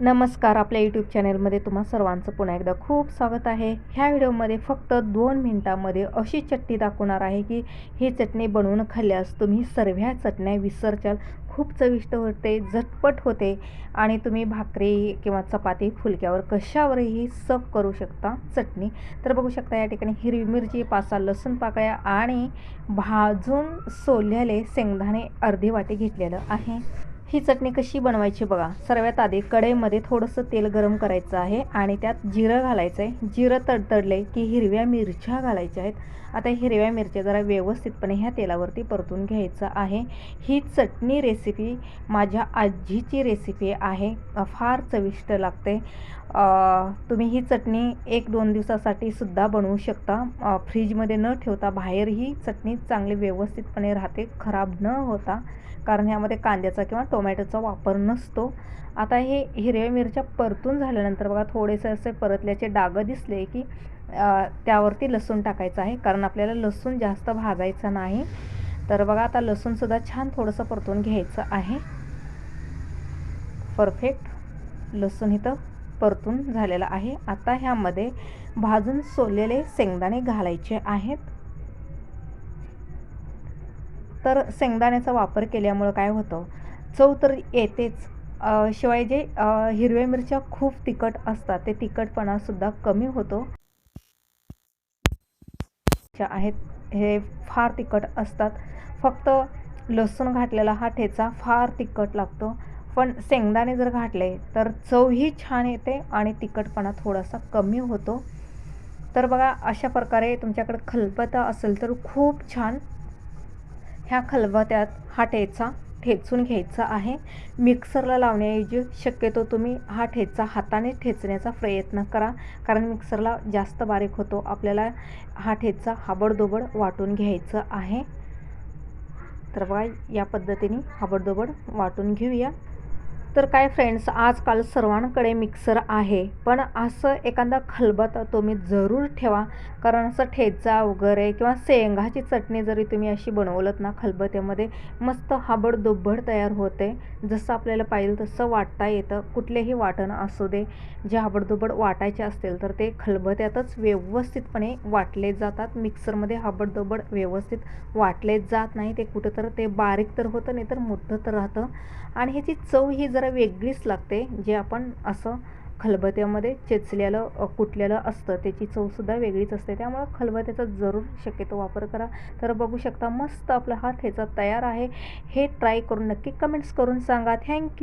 नमस्कार आपल्या यूट्यूब चॅनलमध्ये तुम्हा सर्वांचं पुन्हा एकदा खूप स्वागत आहे. ह्या व्हिडिओमध्ये फक्त दोन मिनटामध्ये अशी चटणी दाखवणार आहे की ही चटणी बनवून खाल्ल्यास तुम्ही सर्व चटण्या विसरचाल. खूप चविष्ट होते झटपट होते आणि तुम्ही भाकरी किंवा चपाती फुलक्यावर कशावरही सफ करू शकता चटणी. तर बघू शकता या ठिकाणी हिरवी मिरची पासा लसूण पाकळ्या आणि भाजून सोललेले शेंगदाणे अर्धी वाटी घेतलेलं आहे. ही चटणी कशी बनवायची बघा. सर्वात आधी कढईमध्ये थोडंसं तेल गरम करायचं आहे आणि त्यात जिरं घालायचं आहे जिरं तडतडले की हिरव्या मिरच्या घालायच्या आहेत. आता हिरव्या मिरच्या जरा व्यवस्थितपणे ह्या तेलावरती परतून घ्यायचं आहे. ही चटणी रेसिपी माझ्या आजीची रेसिपी आहे. फार चविष्ट लागते. तुम्ही ही चटणी एक दोन दिवसासाठी सुद्धा बनवू शकता. फ्रीजमध्ये न ठेवता बाहेर ही चटणी चांगली व्यवस्थितपणे राहते खराब न होता. कारण ह्यामध्ये कांद्याचा किंवा टोमॅटोचा वापर नसतो. आता हे हिरव्या मिरच्या परतून झाल्यानंतर बघा थोडेसे असे परतल्याचे डागं दिसले की त्यावरती लसूण टाकायचं आहे. कारण आपल्याला लसूण जास्त भाजायचं नाही. तर बघा आता लसूणसुद्धा छान थोडंसं परतून घ्यायचं आहे. परफेक्ट लसूण इथं परतून झालेलं आहे. आता ह्यामध्ये भाजून सोललेले शेंगदाणे घालायचे आहेत. तर शेंगदाण्याचा वापर केल्यामुळं काय होतं? चव तर येतेच. शिवाय जे हिरव्या मिरच्या खूप तिखट असतात ते तिखटपणासुद्धा कमी होतो. आहेत हे फार तिखट असतात. फक्त लसूण घातलेला हा ठेचा फार तिखट लागतो. पण शेंगदाणे जर घातले तर चवही छान येते आणि तिखटपणा थोडासा कमी होतो. तर बघा अशा प्रकारे तुमच्याकडे खलबत्ता असेल तर खूप छान ह्या खलबत्त्यात हा ठेचा ठेचून घ्यायचा आहे. मिक्सरला लावण्याऐवजी शक्यतो तुम्ही हा ठेचा हाताने ठेचण्याचा प्रयत्न करा कारण मिक्सरला जास्त बारीक होतो. आपल्याला हा ठेचा हाबडदोबड वाटून घ्यायचं आहे. तर बघा या पद्धतीने हाबडदोबड वाटून घेऊया. तर काय फ्रेंड्स आजकाल सर्वांकडे मिक्सर आहे. पण असं एखादा खलबत तुम्ही जरूर ठेवा. कारण असं ठेचा वगैरे किंवा शेंगाची चटणी जरी तुम्ही अशी बनवलत ना खलबत्यामध्ये मस्त हाबड दुब्बड तयार होते. जसं आपल्याला पाहिजे तसं वाटता येतं. कुठलेही वाटण असू दे जे हाबडदुबड वाटायचे असतील तर ते खलबत्यातच व्यवस्थितपणे वाटले जातात. मिक्सरमध्ये हाबडदोबड व्यवस्थित वाटले जात नाही. ते कुठं तर ते बारीक तर होतं नाही तर मोठं तर राहतं. आणि ह्याची चव ही जर जरा वेगळीच लागते. जे आपण असं खलबत्यामध्ये चेचलेलं कुटलेलं असतं त्याची चवसुद्धा वेगळीच असते. त्यामुळं खलबत्याचा जरूर शक्यतो वापर करा. तर बघू शकता मस्त आपला हा ठेचा तयार आहे. हे ट्राय करून नक्की कमेंट्स करून सांगा. थँक्यू